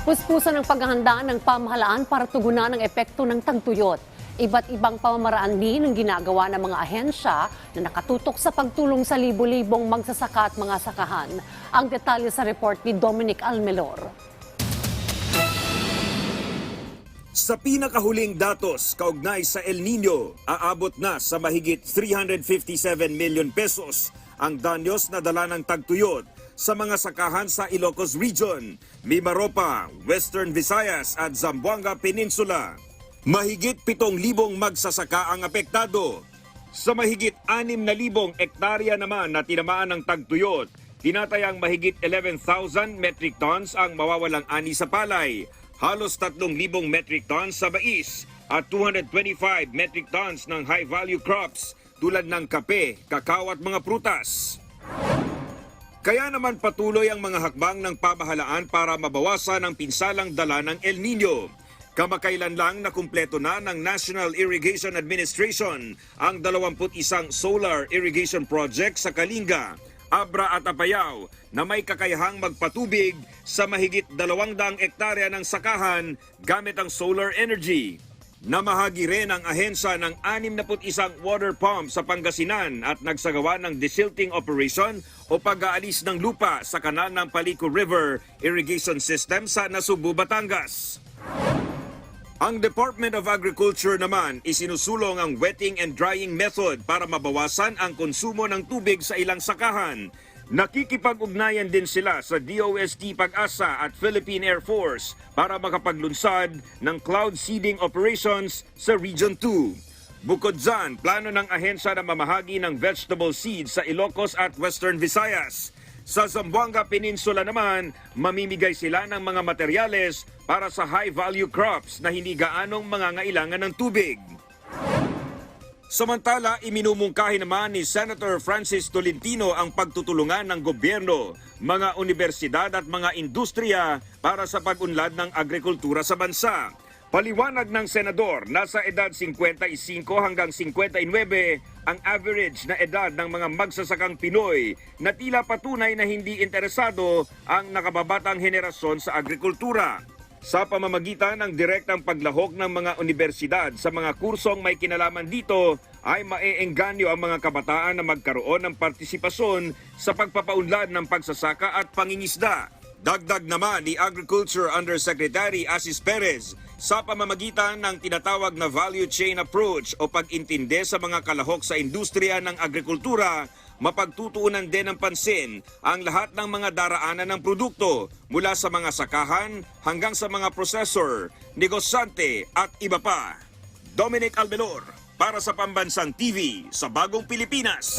Puspusan ng paghahanda ng pamahalaan para tugunan ang epekto ng tagtuyot. Iba't ibang pamamaraan din ang ginagawa ng mga ahensya na nakatutok sa pagtulong sa libo-libong magsasaka at mga sakahan. Ang detalye sa report ni Dominic Almelor. Sa pinakahuling datos kaugnay sa El Nino, aabot na sa mahigit 357 million pesos ang danyos na dala ng tagtuyot sa mga sakahan sa Ilocos Region, Mimaropa, Western Visayas at Zamboanga Peninsula. Mahigit 7,000 magsasaka ang apektado. Sa mahigit 6,000 ektarya naman na tinamaan ng tagtuyot, tinatayang mahigit 11,000 metric tons ang mawawalang ani sa palay, halos 3,000 metric tons sa mais at 225 metric tons ng high-value crops tulad ng kape, kakao at mga prutas. Kaya naman patuloy ang mga hakbang ng pamahalaan para mabawasan ang pinsalang dala ng El Nino. Kamakailan lang na kumpleto na ng National Irrigation Administration ang 21 solar irrigation project sa Kalinga, Abra at Apayao na may kakayahang magpatubig sa mahigit 200 ektarya ng sakahan gamit ang solar energy. Namahagi rin ang ahensya ng 61 water pump sa Pangasinan at nagsagawa ng desilting operation o pag-aalis ng lupa sa kanal ng Palico River Irrigation System sa Nasubu, Batangas. Ang Department of Agriculture naman isinusulong ang wetting and drying method para mabawasan ang konsumo ng tubig sa ilang sakahan. Nakikipag-ugnayan din sila sa DOST Pag-asa at Philippine Air Force para makapaglunsad ng cloud seeding operations sa Region 2. Bukod dyan, plano ng ahensya na mamahagi ng vegetable seeds sa Ilocos at Western Visayas. Sa Zamboanga Peninsula naman, mamimigay sila ng mga materyales para sa high-value crops na hindi gaanong mangangailangan ng tubig. Samantala, iminumungkahi naman ni Senator Francis Tolentino ang pagtutulungan ng gobyerno, mga universidad at mga industriya para sa pag-unlad ng agrikultura sa bansa. Paliwanag ng senador, nasa edad 55 hanggang 59 ang average na edad ng mga magsasakang Pinoy na tila patunay na hindi interesado ang nakababatang henerasyon sa agrikultura sa pamamagitan ng direktang paglahok ng mga universidad sa mga kursong may kinalaman dito ay maeengganyo ang mga kabataan na magkaroon ng partisipasyon sa pagpapaunlad ng pagsasaka at pangingisda. Dagdag naman ni Agriculture Undersecretary Asis Perez sa pamamagitan ng tinatawag na value chain approach o pag-intinde sa mga kalahok sa industriya ng agrikultura, mapagtutuunan din ng pansin ang lahat ng mga daraanan ng produkto mula sa mga sakahan hanggang sa mga processor, negosyante at iba pa. Dominic Albelor para sa Pambansang TV sa Bagong Pilipinas.